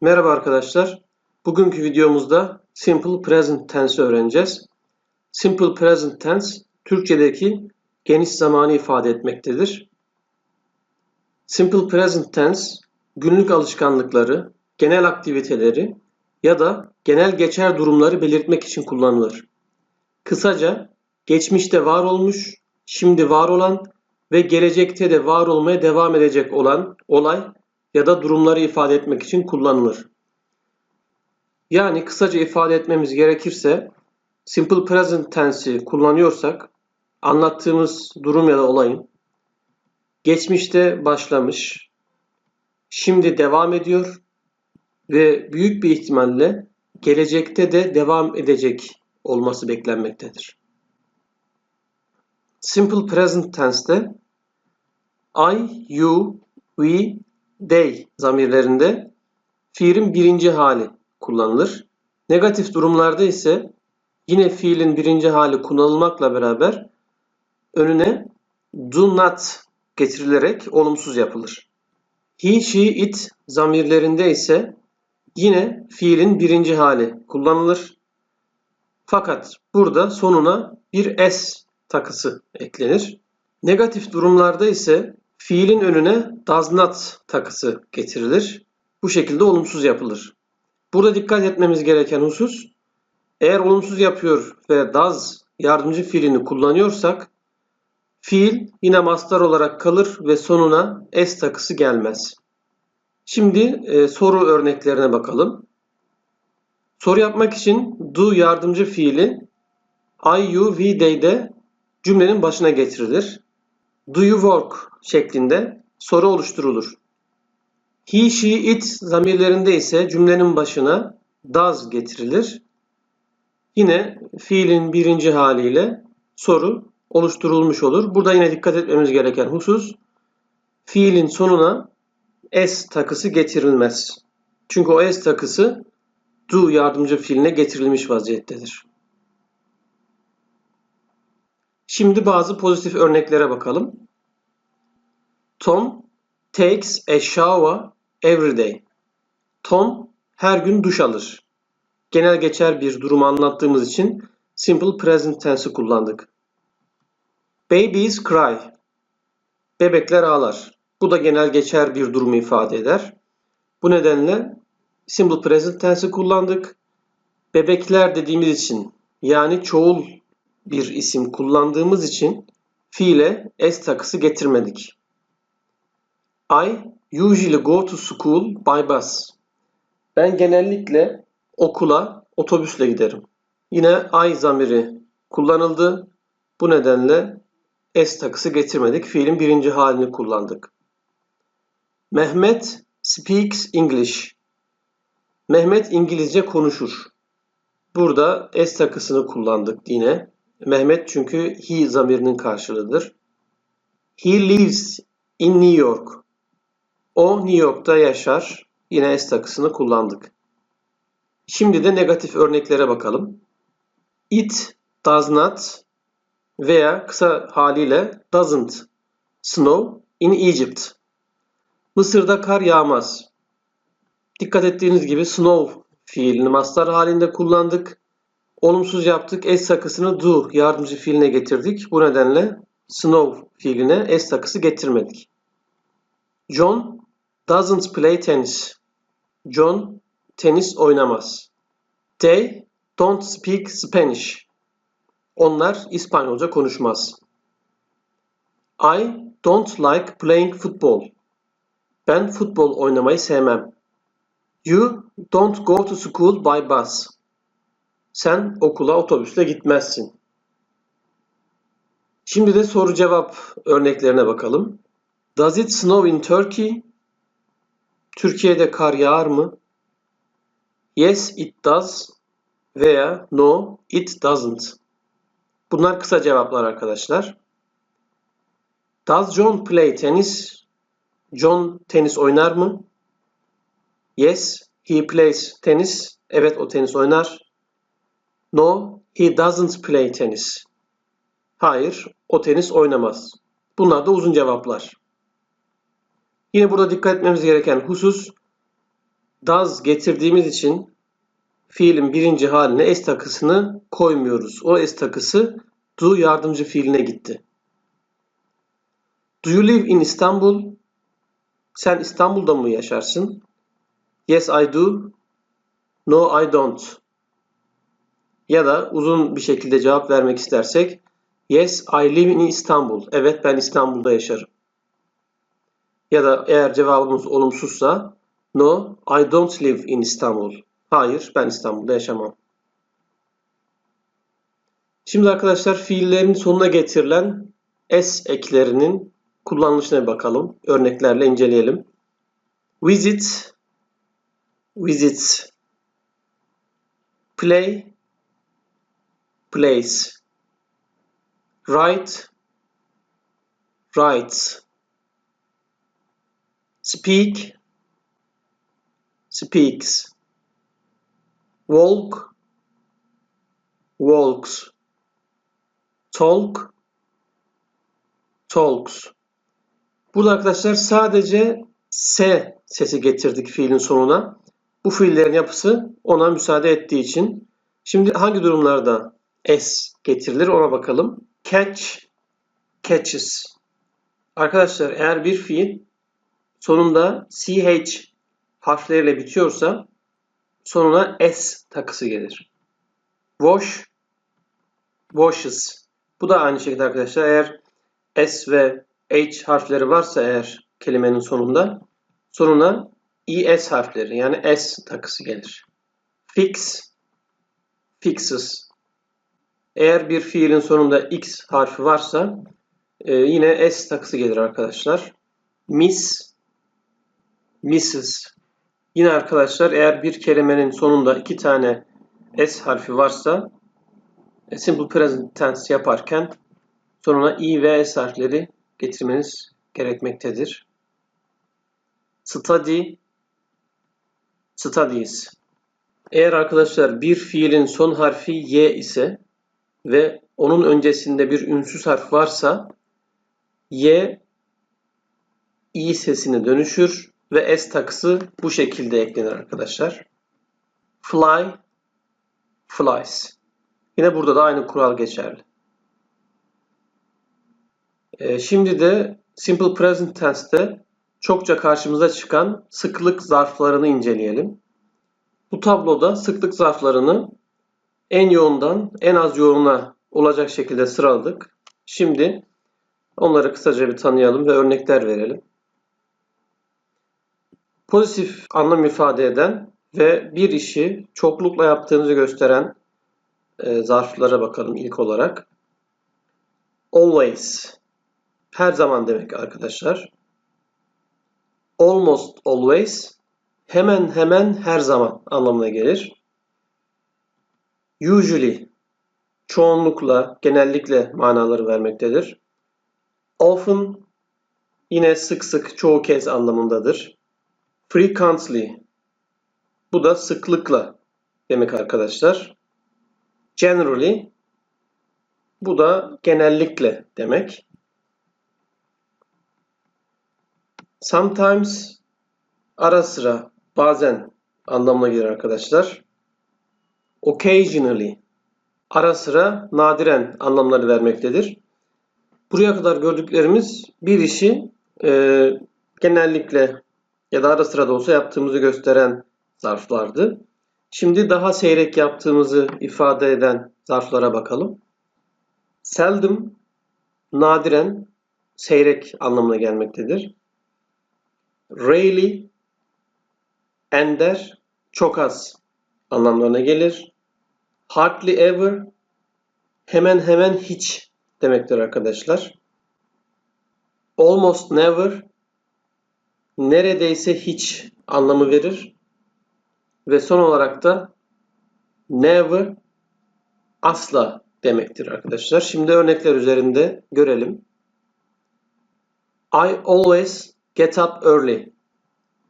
Merhaba arkadaşlar. Bugünkü videomuzda Simple Present Tense'i öğreneceğiz. Simple Present Tense, Türkçedeki geniş zamanı ifade etmektedir. Simple Present Tense, günlük alışkanlıkları, genel aktiviteleri ya da genel geçer durumları belirtmek için kullanılır. Kısaca, geçmişte var olmuş, şimdi var olan ve gelecekte de var olmaya devam edecek olan olay ya da durumları ifade etmek için kullanılır. Yani kısaca ifade etmemiz gerekirse simple present tense'i kullanıyorsak anlattığımız durum ya da olayın geçmişte başlamış, şimdi devam ediyor ve büyük bir ihtimalle gelecekte de devam edecek olması beklenmektedir. Simple present tense'te I, you, we, they zamirlerinde fiilin birinci hali kullanılır. Negatif durumlarda ise yine fiilin birinci hali kullanılmakla beraber önüne do not getirilerek olumsuz yapılır. He, she, it zamirlerinde ise yine fiilin birinci hali kullanılır. Fakat burada sonuna bir s takısı eklenir. Negatif durumlarda ise fiilin önüne does not takısı getirilir. Bu şekilde olumsuz yapılır. Burada dikkat etmemiz gereken husus eğer olumsuz yapıyor ve does yardımcı fiilini kullanıyorsak fiil yine mastar olarak kalır ve sonuna s takısı gelmez. Şimdi e, soru örneklerine bakalım. Soru yapmak için do yardımcı fiili I, you, we, they'de cümlenin başına getirilir. Do you work şeklinde soru oluşturulur. He, she, it zamirlerinde ise cümlenin başına does getirilir. Yine fiilin birinci haliyle soru oluşturulmuş olur. Burada yine dikkat etmemiz gereken husus fiilin sonuna s takısı getirilmez. Çünkü o s takısı do yardımcı fiiline getirilmiş vaziyettedir. Şimdi bazı pozitif örneklere bakalım. Tom takes a shower every day. Tom her gün duş alır. Genel geçer bir durumu anlattığımız için simple present tense'i kullandık. Babies cry. Bebekler ağlar. Bu da genel geçer bir durumu ifade eder. Bu nedenle simple present tense'i kullandık. Bebekler dediğimiz için yani çoğul bir isim kullandığımız için fiile s takısı getirmedik. I usually go to school by bus. Ben genellikle okula otobüsle giderim. Yine I zamiri kullanıldı. Bu nedenle s takısı getirmedik. Fiilin birinci halini kullandık. Mehmet speaks English. Mehmet İngilizce konuşur. Burada s takısını kullandık yine. Mehmet çünkü he zamirinin karşılığıdır. He lives in New York. O New York'ta yaşar. Yine S takısını kullandık. Şimdi de negatif örneklere bakalım. It does not veya kısa haliyle doesn't snow in Egypt. Mısır'da kar yağmaz. Dikkat ettiğiniz gibi snow fiilini mastar halinde kullandık. Olumsuz yaptık. S takısını do yardımcı fiiline getirdik. Bu nedenle snow fiiline S takısı getirmedik. John doesn't play tennis. John tenis oynamaz. They don't speak Spanish. Onlar İspanyolca konuşmaz. I don't like playing football. Ben futbol oynamayı sevmem. You don't go to school by bus. Sen okula otobüsle gitmezsin. Şimdi de soru cevap örneklerine bakalım. Does it snow in Turkey? Türkiye'de kar yağar mı? Yes, it does veya no, it doesn't. Bunlar kısa cevaplar arkadaşlar. Does John play tennis? John tenis oynar mı? Yes, he plays tennis. Evet, o tenis oynar. No, he doesn't play tennis. Hayır, o tenis oynamaz. Bunlar da uzun cevaplar. Yine burada dikkat etmemiz gereken husus does getirdiğimiz için fiilin birinci haline s takısını koymuyoruz. O s takısı do yardımcı fiiline gitti. Do you live in Istanbul? Sen İstanbul'da mı yaşarsın? Yes I do. No I don't. Ya da uzun bir şekilde cevap vermek istersek Yes I live in Istanbul. Evet ben İstanbul'da yaşarım. Ya da eğer cevabımız olumsuzsa No I don't live in Istanbul. Hayır ben İstanbul'da yaşamam. Şimdi arkadaşlar fiillerin sonuna getirilen s eklerinin kullanılışına bakalım. Örneklerle inceleyelim. Visit, visits. Play, plays. Write, writes. Speak, speaks. Walk, walks. Talk, talks. Burada arkadaşlar sadece S sesi getirdik fiilin sonuna. Bu fiillerin yapısı ona müsaade ettiği için. Şimdi hangi durumlarda S getirilir ona bakalım. Catch, catches. Arkadaşlar eğer bir fiil sonunda CH harfleriyle bitiyorsa sonuna S takısı gelir. Wash, washes. Bu da aynı şekilde arkadaşlar eğer S ve H harfleri varsa eğer kelimenin sonunda sonuna ES harfleri yani S takısı gelir. Fix, fixes. Eğer bir fiilin sonunda X harfi varsa e, yine S takısı gelir arkadaşlar. Miss, misses. Yine arkadaşlar eğer bir kelimenin sonunda iki tane S harfi varsa e, simple present tense yaparken sonuna i ve s harfleri getirmeniz gerekmektedir. Study, studies. Eğer arkadaşlar bir fiilin son harfi y ise ve onun öncesinde bir ünsüz harf varsa y i sesine dönüşür ve s takısı bu şekilde eklenir arkadaşlar. Fly, flies. Yine burada da aynı kural geçerli. Ee, şimdi de Simple Present Tense'te çokça karşımıza çıkan sıklık zarflarını inceleyelim. Bu tabloda sıklık zarflarını en yoğundan en az yoğuna olacak şekilde sıraladık. Şimdi onları kısaca bir tanıyalım ve örnekler verelim. Pozitif anlam ifade eden ve bir işi çoklukla yaptığınızı gösteren e, zarflara bakalım ilk olarak. Always her zaman demek arkadaşlar. Almost always hemen hemen her zaman anlamına gelir. Usually çoğunlukla, genellikle manaları vermektedir. Often yine sık sık, çoğu kez anlamındadır. Frequently bu da sıklıkla demek arkadaşlar. Generally bu da genellikle demek. Sometimes ara sıra, bazen anlamına gelir arkadaşlar. Occasionally ara sıra, nadiren anlamları vermektedir. Buraya kadar gördüklerimiz bir işi e, genellikle ya da ara sıra da olsa yaptığımızı gösteren zarflardı. Şimdi daha seyrek yaptığımızı ifade eden zarflara bakalım. Seldom, nadiren, seyrek anlamına gelmektedir. Rarely, ender, çok az anlamlarına gelir. Hardly ever, hemen hemen hiç demektir arkadaşlar. Almost never, neredeyse hiç anlamı verir. Ve son olarak da never, asla demektir arkadaşlar. Şimdi örnekler üzerinde görelim. I always Get up early.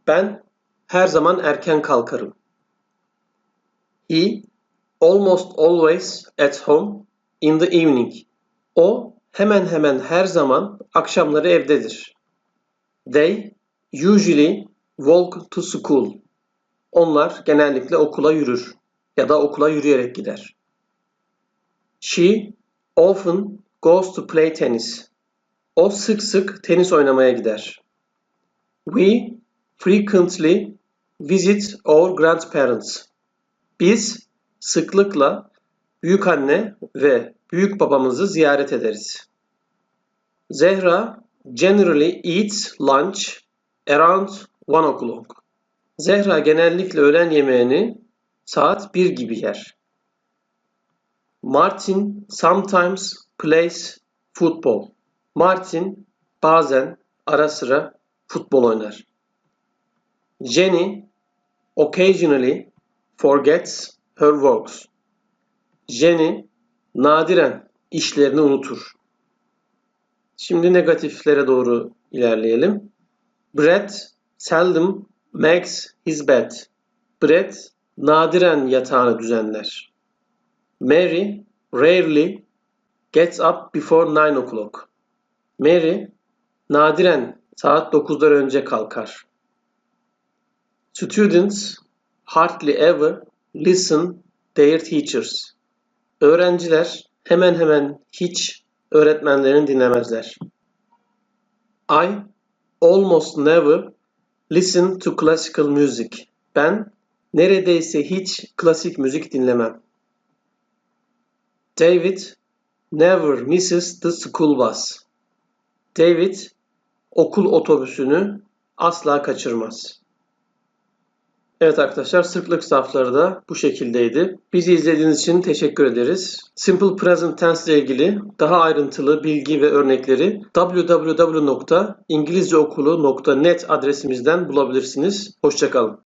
Ben her zaman erken kalkarım. He almost always at home in the evening. O hemen hemen her zaman akşamları evdedir. They usually walk to school. Onlar genellikle okula yürür ya da okula yürüyerek gider. She often goes to play tennis. O sık sık tenis oynamaya gider. We frequently visit our grandparents. Biz sıklıkla büyük anne ve büyük babamızı ziyaret ederiz. Zehra generally eats lunch around one o'clock. Zehra genellikle öğlen yemeğini saat 1 gibi yer. Martin sometimes plays football. Martin bazen ara sıra futbol oynar. Jenny occasionally forgets her works. Jenny nadiren işlerini unutur. Şimdi negatiflere doğru ilerleyelim. Brett seldom makes his bed. Brett nadiren yatağını düzenler. Mary rarely gets up before 9 o'clock. Mary nadiren saat 9'dan önce kalkar. Students hardly ever listen their teachers. Öğrenciler hemen hemen hiç öğretmenlerini dinlemezler. I almost never listen to classical music. Ben neredeyse hiç klasik müzik dinlemem. David never misses the school bus. David okul otobüsünü asla kaçırmaz. Evet arkadaşlar sıklık safları da bu şekildeydi. Bizi izlediğiniz için teşekkür ederiz. Simple Present Tense ile ilgili daha ayrıntılı bilgi ve örnekleri www.ingilizceokulu.net adresimizden bulabilirsiniz. Hoşçakalın.